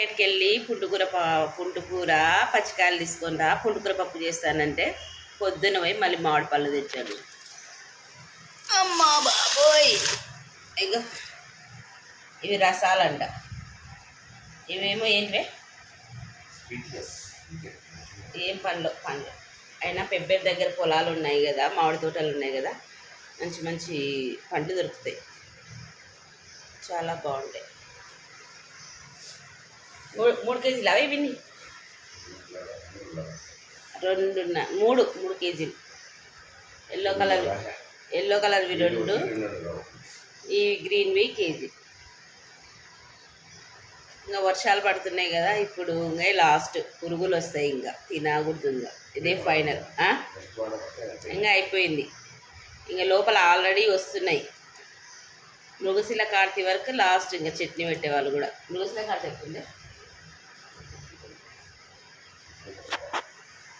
మార్కెట్కి వెళ్ళి పుంటుకూర ప- పుంటుకూర పచ్చికాయలు తీసుకొని రా పుంటుకూర పప్పు చేస్తానంటే పొద్దున పోయి మళ్ళీ మామిడి పళ్ళు తెచ్చాడు అమ్మా బాబోయ్! ఇగో ఇవి రసాలంట. ఇవేమో ఏంటివే? ఏం పండ్లు? పండ్లు. అయినా పెబ్బేరు దగ్గర పొలాలు ఉన్నాయి కదా మామిడి తోటలు ఉన్నాయి కదా మంచి మంచి పండ్లు దొరుకుతాయి. చాలా బాగుంటాయి. మూడు మూడు కేజీలు అవి విని రెండున్న మూడు మూడు కేజీలు. ఎల్లో కలర్ ఎల్లో కలర్వి రెండు. ఈ గ్రీన్వి కేజీ. ఇంకా వర్షాలు పడుతున్నాయి కదా ఇప్పుడు ఇంకా లాస్ట్ పురుగులు వస్తాయి ఇంకా తినకూడదు ఇంకా. ఇదే ఫైనల్. ఇంకా అయిపోయింది. ఇంకా లోపల ఆల్రెడీ వస్తున్నాయి. మృగశిల కార్తీ వరకు లాస్ట్ ఇంకా చట్నీ పెట్టేవాళ్ళు కూడా. మృగశిల కార్తీ ఎప్పుడు